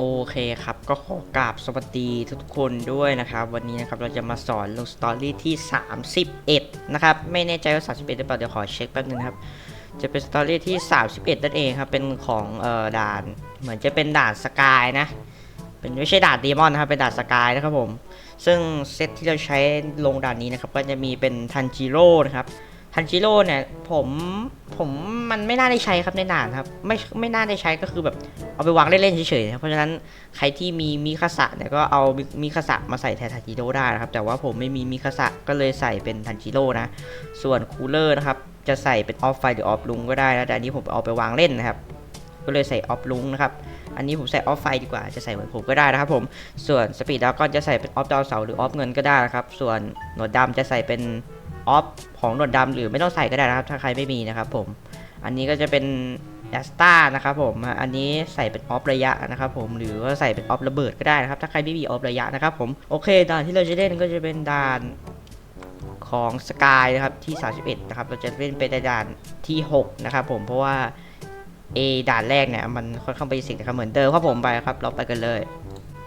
โอเคครับ ก็ขอกราบสวัสดีทุกคนด้วยนะครับ วันนี้นะครับเราจะมาสอนลงสตอรี่ที่ 31 นะครับ ไม่แน่ใจว่า 31หรือเปล่า เดี๋ยวขอเช็คแป๊บนึงครับ จะเป็นสตอรี่ที่ 31 นั่นเองครับ เป็นของเอ่อด่าน เหมือนจะเป็นด่านสกายนะ เป็นไม่ใช่ด่านเดมอนนะครับ เป็นด่านสกายนะครับผม ซึ่งเซตที่เราใช้ลงด่านนี้นะครับ ก็จะมีเป็นทันจิโร่นะครับ ทันจิโร่เนี่ยผมผมมันไม่น่าได้ใช้ครับในด่านครับ ไม่ไม่น่าได้ใช้ก็คือแบบเอาไปวางเล่นๆเฉยๆนะเพราะฉะนั้นใครที่มีมิคาสะเนี่ยก็เอามิคาสะมาใส่แทนทันจิโร่ได้นะครับ แต่ว่าผมไม่มีมิคาสะก็เลยใส่เป็นทันจิโร่นะ ส่วนคูลเลอร์นะครับจะใส่เป็นออฟไฟหรือออฟลุงก็ได้นะแต่อันนี้ผมเอาไปวางเล่นนะครับ ก็เลยใส่ออฟลุงนะครับอันนี้ผมใส่ออฟไฟดีกว่าจะใส่เหมือนผมก็ได้นะครับผมส่วนสปีดดาวก็จะใส่เป็นออฟดาวเสาหรือออฟเงินก็ได้นะครับส่วนหนวดดำจะใส่เป็น ออฟของหนวดดำหรือไม่ต้องใส่ก็ได้นะครับ ถ้าใครไม่มีนะครับผม อันนี้ก็จะเป็นแอสตานะครับผม อันนี้ใส่เป็นออฟระยะนะครับผม หรือว่าใส่เป็นออฟระเบิดก็ได้นะครับ ถ้าใครไม่มีออฟระยะนะครับผม โอเค ด่านที่เราจะเล่นก็จะเป็นด่านของสกายนะครับที่ 31 นะครับ เราจะเล่นเป็นด่านที่ 6 นะครับผม เพราะว่า A ด่านแรกเนี่ยมันค่อนข้างเบสิกนะครับเหมือนเดิมครับผมไปครับ เราไปกันเลย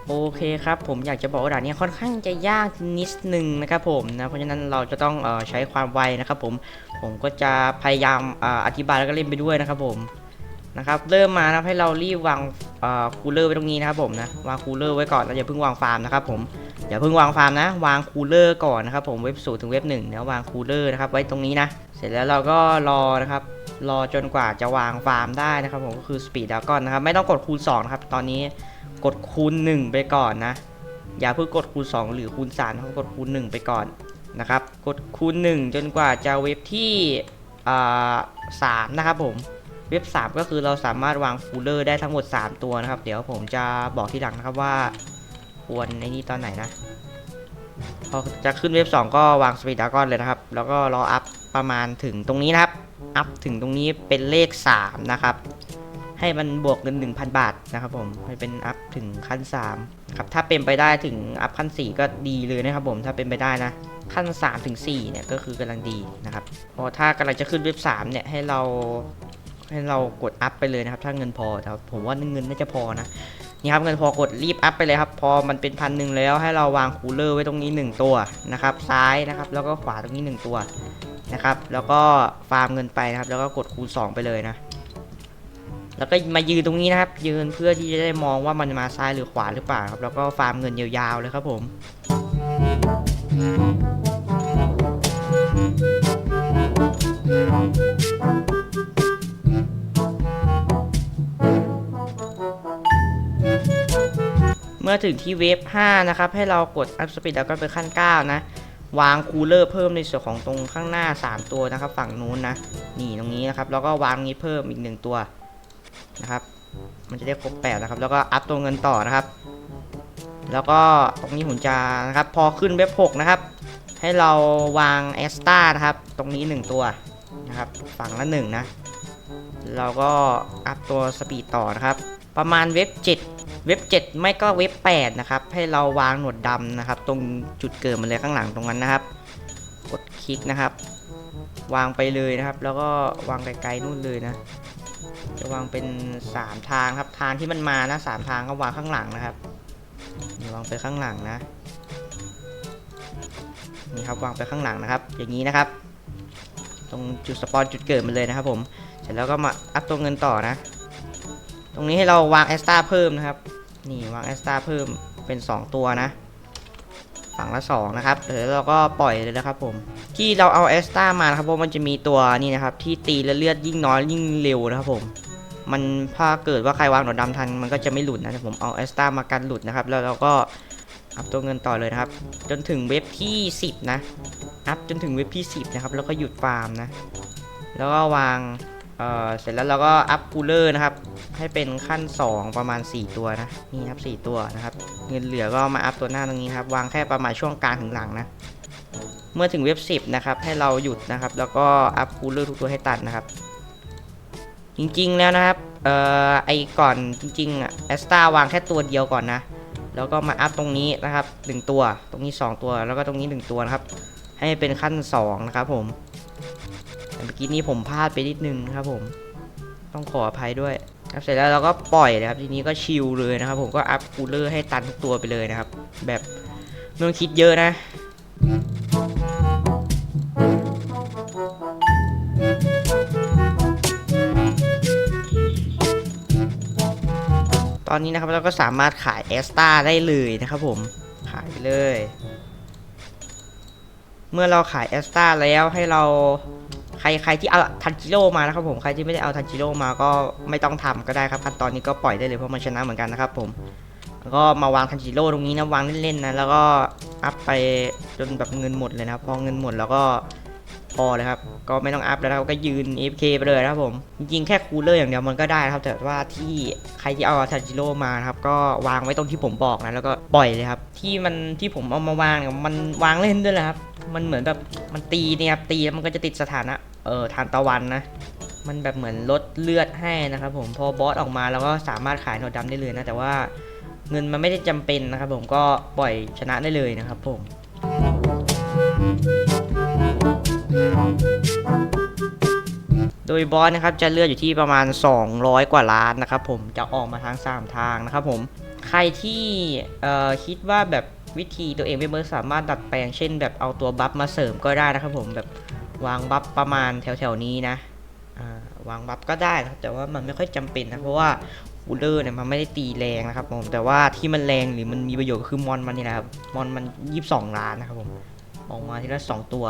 โอเคครับผมอยากจะบอกว่าด่านนี้ค่อนข้างจะยากนิดนึงนะครับผมนะเพราะฉะนั้นเราจะต้องออใช้ความไวนะครับผมผมก็จะพยายามอออธิบายแล้วก็เล่นไปด้วยนะครับผมนะครับเริ่มมานะครับให้เรารีบวางคูลเลอร์ไว้ตรงนี้นะครับผมนะวางคูลเลอร์ไว้ก่อนแล้วอย่าเพิ่งวางฟาร์มนะครับผมอย่าเพิ่งวางฟาร์มนะ วางคูลเลอร์ก่อนนะครับผมเว็บศูนย์ถึงเว็บหนึ่งนะวางคูลเลอร์นะครับไว้ตรงนี้นะ เสร็จแล้วเราก็รอนะครับรอจนกว่าจะวางฟาร์มได้นะครับผมก็คือสปีดด a กอนนะครับไม่ต้องกดคูณ2นะครับตอนนี้ กดคูณ 1 ไปก่อนนะ อย่าเพิ่งกดคูณ 2 หรือคูณ3นะครับกดคูณ 1 ไปก่อนนะครับ กดคูณ 1 จนกว่าจะเว็บที่สามนะครับผม เว็บ 3 ก็คือเราสามารถวางคูลเลอร์ได้ทั้งหมด 3 ตัวนะครับ เดี๋ยวผมจะบอกทีหลังนะครับว่าควรในนี้ตอนไหนนะ พอจะขึ้นเว็บ 2 ก็วางสปีดด a กอนเลยนะครับ แล้วก็รออัพประมาณถึงตรงนี้นะครับ อัพถึงตรงนี้เป็นเลข 3 นะครับ ให้มันบวกเงิน 1,000 บาทนะครับผมให้เป็นอัพถึงขั้น3ครับถ้าเป็นไปได้ถึงอัพขั้น 4 ก็ดีเลยนะครับผมถ้าเป็นไปได้นะขั้น3ถึง4เนี่ยก็คือกำลังดีนะครับพอถ้ากำลังจะขึ้นเว็บ3เนี่ยให้เราให้เรากดอัพไปเลยนะครับ ถ้าเงินพอแต่ผมว่าเงินน่าจะพอนะนี่ครับเงินพอกดรีบอัพไปเลยครับ พอมันเป็นพันหนึ่งแล้วให้เราวางคูลเลอร์ไว้ตรงนี้ 1 ตัวนะครับ ซ้ายนะครับ แล้วก็ขวาตรงนี้ 1 ตัวนะครับ แล้วก็ฟาร์มเงินไปนะครับ แล้วก็กดคูณ2ไปเลยนะ แล้วก็มายืนตรงนี้นะครับ ยืนเพื่อที่จะได้มองว่ามันมาซ้ายหรือขวาหรือเปล่าครับ แล้วก็ฟาร์มเงินยาวๆเลยครับผมเมื่อถึงที่เวฟ 5 นะครับ ให้เรากดอัพสปีดแล้วก็ไปขั้น 9 นะ วางคูลเลอร์เพิ่มในส่วนของตรงข้างหน้า 3 ตัวนะครับ ฝั่งนู้นนะ นี่ตรงนี้นะครับ แล้วก็วางนี้เพิ่มอีก 1 ตัว นะครับ มันจะได้ครบ8นะครับ แล้วก็อัพตัวเงินต่อนะครับ แล้วก็ตรงนี้ผมจะนะครับ พอขึ้นเว็บ6นะครับ ให้เราวางแอสตานะครับ ตรงนี้1ตัวนะครับ ฝั่งละ1นะ เราก็อัพตัวสปีดต่อนะครับ ประมาณเว็บ7เว็บ 7 ไม่ก็เว็บ 8 นะครับ ให้เราวางหนวดดำนะครับ ตรงจุดเกิดมันเลยข้างหลังตรงนั้นนะครับ กดคลิกนะครับ วางไปเลยนะครับ แล้วก็วางไกลๆนู่นเลยนะ จะวางเป็น 3 ทางครับ ทางที่มันมานะ3ทางก็วางข้างหลังนะครับนี่วางไปข้างหลังนะนี่ครับวางไปข้างหลังนะครับ อย่างนี้นะครับ ตรงจุดสปอนจุดเกิดมันเลยนะครับผมเสร็จแล้วก็มาอัพตัวเงินต่อนะ ตรงนี้ให้เราวางแอสตาเพิ่มนะครับนี่วางแอสตาเพิ่มเป็น 2 ตัวนะ ฝั่งละ 2 นะครับเดี๋ยวเราก็ปล่อยเลยนะครับผมที่เราเอาแอสตามานะครับเพราะมันจะมีตัวนี่นะครับที่ตีและเลือดยิ่งน้อยยิ่งเร็วนะครับผม มันถ้าเกิดว่าใครวางหนวดดำทันมันก็จะไม่หลุดนะผมเอาแอสตามากันหลุดนะครับ แล้วเราก็อัพตัวเงินต่อเลยนะครับ จนถึงเว็บที่ 10 นะ อัพจนถึงเว็บที่ 10 นะครับ แล้วก็หยุดฟาร์มนะ แล้วก็วางเออเสร็จแล้วเราก็อัพคูลเลอร์นะครับ ให้เป็นขั้น 2 ประมาณ 4 ตัวนะ นี่ครับ 4 ตัวนะครับ เงินเหลือก็มาอัพตัวหน้าตรงนี้ครับ วางแค่ประมาณช่วงกลางถึงหลังนะ เมื่อถึงเว็บ 10 นะครับ ให้เราหยุดนะครับ แล้วก็อัพคูลเลอร์ทุกตัวให้ตัดนะครับ จริงๆแล้วนะครับ เอ่อ ไอก่อนจริงๆอะแอสตาวางแค่ตัวเดียวก่อนนะ แล้วก็มาอัพตรงนี้นะครับ1ตัว ตรงนี้ 2 ตัว แล้วก็ตรงนี้ 1 ตัวนะครับ ให้เป็นขั้น2นะครับผม เมื่อกี้นี้ผมพลาดไปนิดนึงนะครับผม ต้องขออภัยด้วยครับเสร็จแล้วเราก็ปล่อยเลยครับ ทีนี้ก็ชิลเลยนะครับ ผมก็อัพคูลเลอร์ให้ตันทุกตัวไปเลยนะครับ แบบไม่ต้องคิดเยอะนะ อนนี้นะครับเราก็สามารถขายเอสตาได้เลยนะครับผมขายไปเลย เมื่อเราขายเอสตาแล้วให้เราใครใครที่เอาทันจิโร่มานะครับผมใครที่ไม่ได้เอาทันจิโร่มาก็ไม่ต้องทำก็ได้ครับขั้นตอนนี้ก็ปล่อยได้เลยเพราะมันชนะเหมือนกันนะครับผมแล้วก็มาวางทันจิโร่ตรงนี้นะวางเล่นๆนะแล้วก็อัพไปจนแบบเงินหมดเลยนะพอเงินหมดแล้วก็ พอเลยครับ ก็ไม่ต้องอัพแล้วครับก็ยืน AFK ไปเลยนะครับผม จริงๆแค่คูลเลอร์อย่างเดียวมันก็ได้ครับ แต่ว่าที่ใครที่เอาทันจิโร่มาครับ ก็วางไว้ตรงที่ผมบอกนะ แล้วก็ปล่อยเลยครับ ที่มันที่ผมเอามาวางเนี่ยมันวางเล่นด้วยแหละครับ มันเหมือนแบบมันตีเนี่ยครับตีแล้วมันก็จะติดสถานะเออทานตะวันนะมันแบบเหมือนลดเลือดให้นะครับผมพอบอสออกมาแล้วก็สามารถขายหนวดดำได้เลยนะ แต่ว่าเงินมันไม่ได้จำเป็นนะครับผมก็ปล่อยชนะได้เลยนะครับผม โดยบอสนะครับจะเลือดอยู่ที่ประมาณ 200 กว่าล้านนะครับผมจะออกมาทาง 3 ทางนะครับผมใครที่คิดว่าแบบวิธีตัวเองไม่เบิร์สามารถดัดแปลงเช่น แบบเอาตัวบัฟมาเสริมก็ได้นะครับผมแบบวางบัฟประมาณแถวๆนี้นะวางบัฟก็ได้นะครับแต่ว่ามันไม่ค่อยจำเป็นนะเพราะว่าคูลเลอร์เนี่ยมันไม่ได้ตีแรงนะครับผมแต่ว่าที่มันแรงหรือมันมีประโยชน์ก็คือมอนมันนี่นะครับมอนมัน 22 ล้านนะครับผมออกมาทีละสองตัว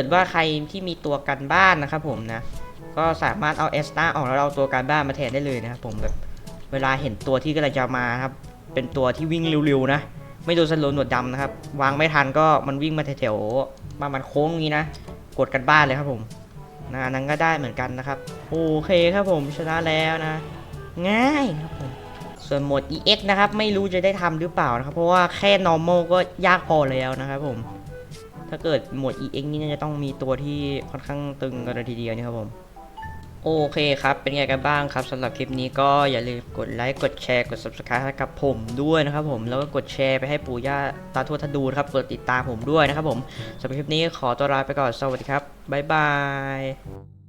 กิดว่าใครที่มีตัวกันบ้านนะครับผมนะ ก็สามารถเอาเอสตาออกแล้วเอาตัวการบ้านมาแทนได้เลยนะครับผมแบบเวลาเห็นตัวที่กำลังจะมาครับ เป็นตัวที่วิ่งเร็วๆนะ ไม่โดนสโลว์หนวดดำนะครับ วางไม่ทันก็มันวิ่งมาแถวๆมามันโค้งนี้นะ กดกันบ้านเลยครับผมนะอันนั้นก็ได้เหมือนกันนะครับ โอเคครับผมชนะแล้วนะ ง่ายครับผมส่วนโหมด EX นะครับ ไม่รู้จะได้ทำหรือเปล่านะครับ เพราะว่าแค่ normal ก็ยากพอแล้วนะครับผม ถ้าเกิดหมด EX นี่น่จะต้องมีตัวที่ค่อนข้างตึงกันเลยทีเดียวนี่ครับผม โอเคครับ เป็นไงกันบ้างครับสำหรับคลิปนี้ก็อย่าลืมกดไลค์กดแชร์กด subscribe ให้กับผมด้วยนะครับผม แล้วก็กดแชร์ไปให้ปู่ย่าตาทวดทาดูนะครับกดติดตามผมด้วยนะครับผมสำหรับคลิปนี้ขอตัวลาไปก่อนสวัสดีครับบ๊ายบาย